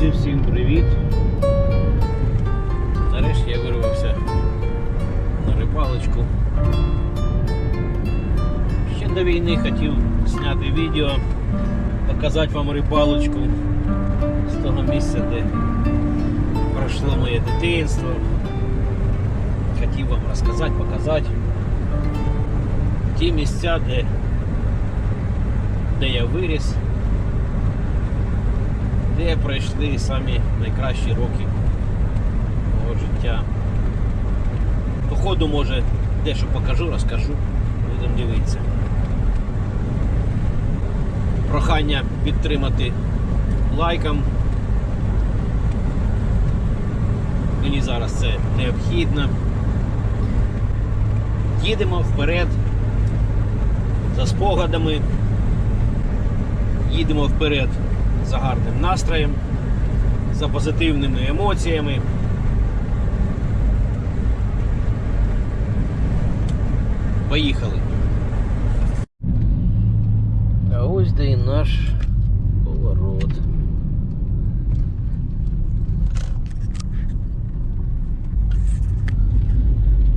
Друзі, всім привіт! Нарешті я вирвався на рибалочку. Ще до війни хотів зняти відео, показати вам рибалочку з того місця, де пройшло моє дитинство. Хотів вам розказати, показати ті місця, де, де я виріс де пройшли самі найкращі роки мого життя. По ходу, може, дещо покажу, розкажу, будемо дивитися. Прохання підтримати лайком. Мені зараз це необхідно. Їдемо вперед за спогадами. Їдемо вперед за гарним настроєм, за позитивними емоціями. Поїхали. А ось де і наш поворот.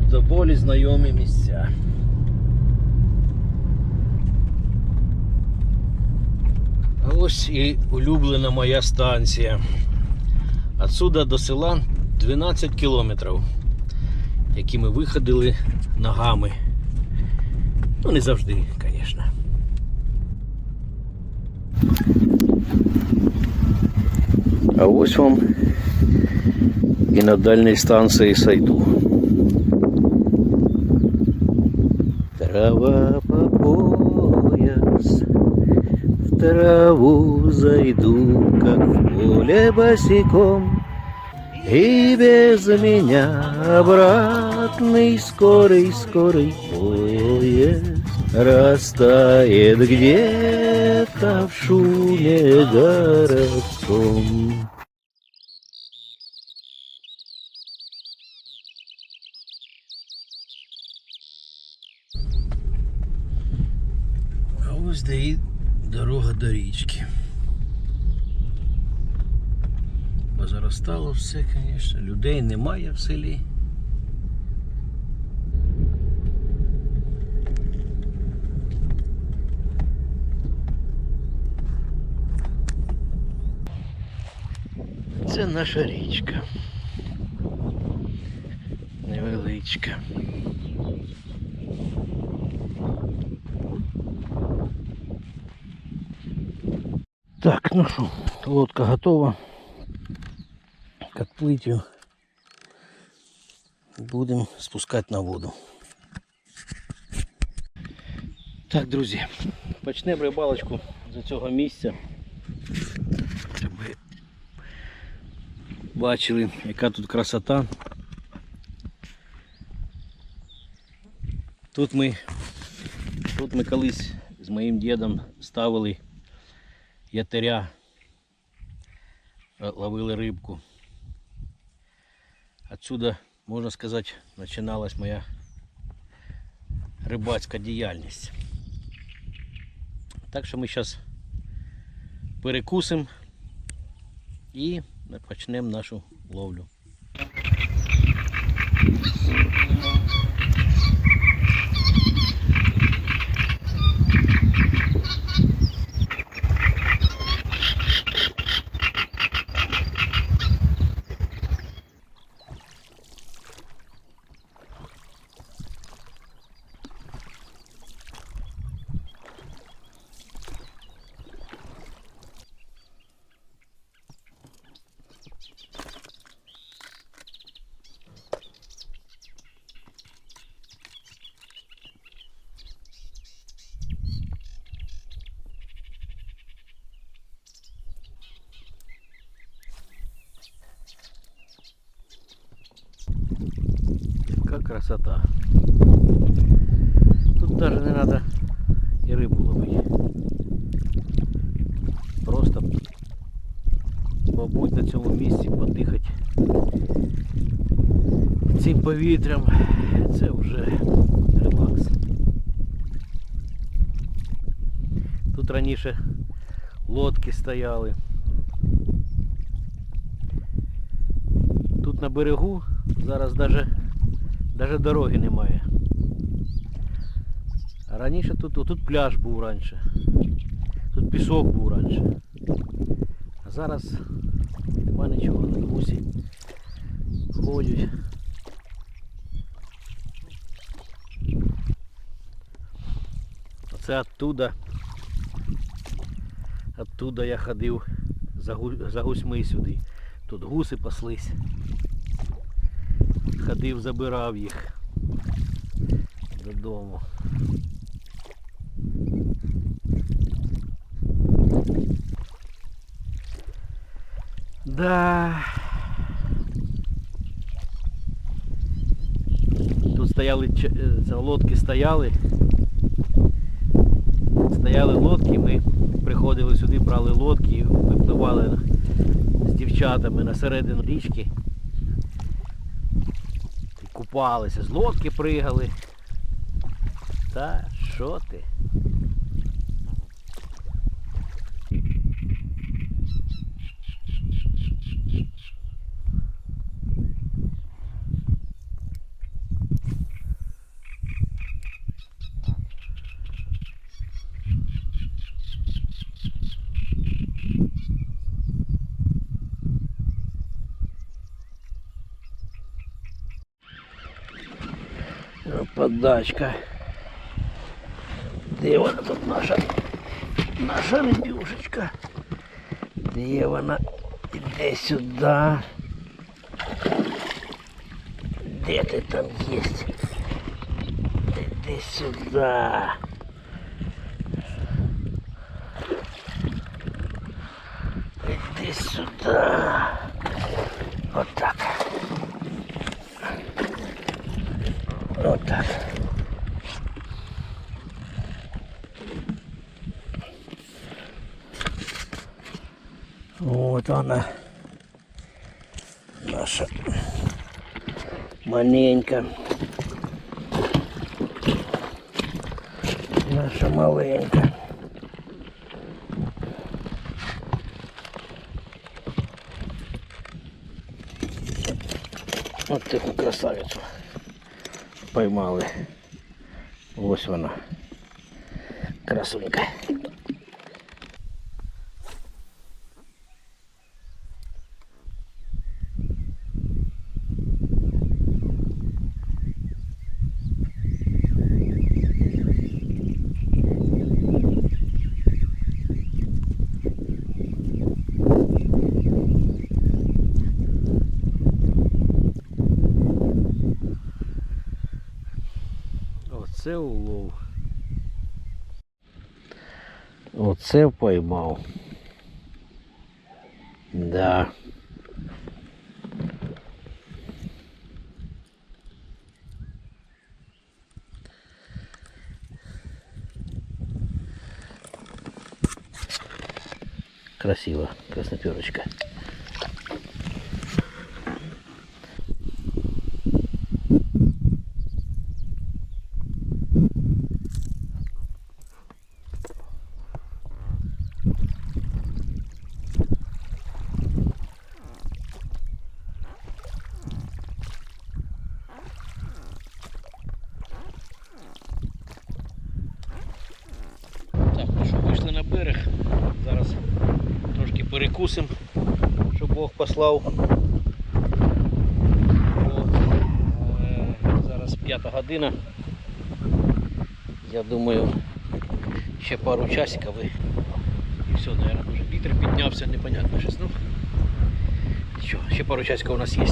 Доволі знайомі місця. А ось і улюблена моя станція. Отсюда до села 12 кілометрів, які ми виходили ногами. Ну, не завжди, звісно. А ось вам і на дальній станції Сайду. Трава по пояс траву зайду, как в поле босиком, И без меня обратный скорый-скорый поезд Растает где-то в шуме городском. Ось і дорога до річки. Позаростало все, звісно. Людей немає в селі. Це наша річка. Невеличка. Так, ну что, лодка готова к отплытию. Будем спускать на воду. Так, друзі, почнемо рибалочку з цього місця. Щоб ви бачили, яка тут красота. Тут ми, тут ми колись з моїм дідом ставили ятиря, э, ловили рибку. Отсюда, можна сказати, починалась моя рибацька діяльність. Так що ми зараз перекусимо і почнемо нашу ловлю. Яка красота. Тут даже не надо і рибу ловити. Просто побудь на цьому місці, подихати цим повітрям. Це вже релакс. Тут раніше лодки стояли. Тут на берегу. Зараз даже, даже дороги немає. Раніше тут, тут пляж був раніше. Тут пісок був раніше. А зараз нема нічого. Гусі ходять. Оце оттуда. Оттуда я ходив за гусьми сюди. Тут гуси паслись. Ходив, забирав їх додому. Да. Тут стояли е, лодки стояли. Стояли лодки, ми приходили сюди, брали лодки випливали з дівчатами на середину річки. Купалися, з лодки пригали. Та що ти? Подачка. Де вона тут наша? Наша рибюшечка. Де вона? Іди сюди. Де ти там єсть? Іди сюди. Іди сюди. Отак. Отак. Вот она. Наша маленька. Наша маленька. От таку красавицю поймали. Ось вона. Красунька. Оце улов. Оце поймав. Да. Красиво, красноперочка. Так, що, вийшли на берег. Зараз трошки перекусимо, щоб Бог послав. Е, Зараз п'ята година. Я думаю, ще пару часиків і все, наверное, уже вітер піднявся, непонятно щось. Ну, що, ще пару часиків у нас є.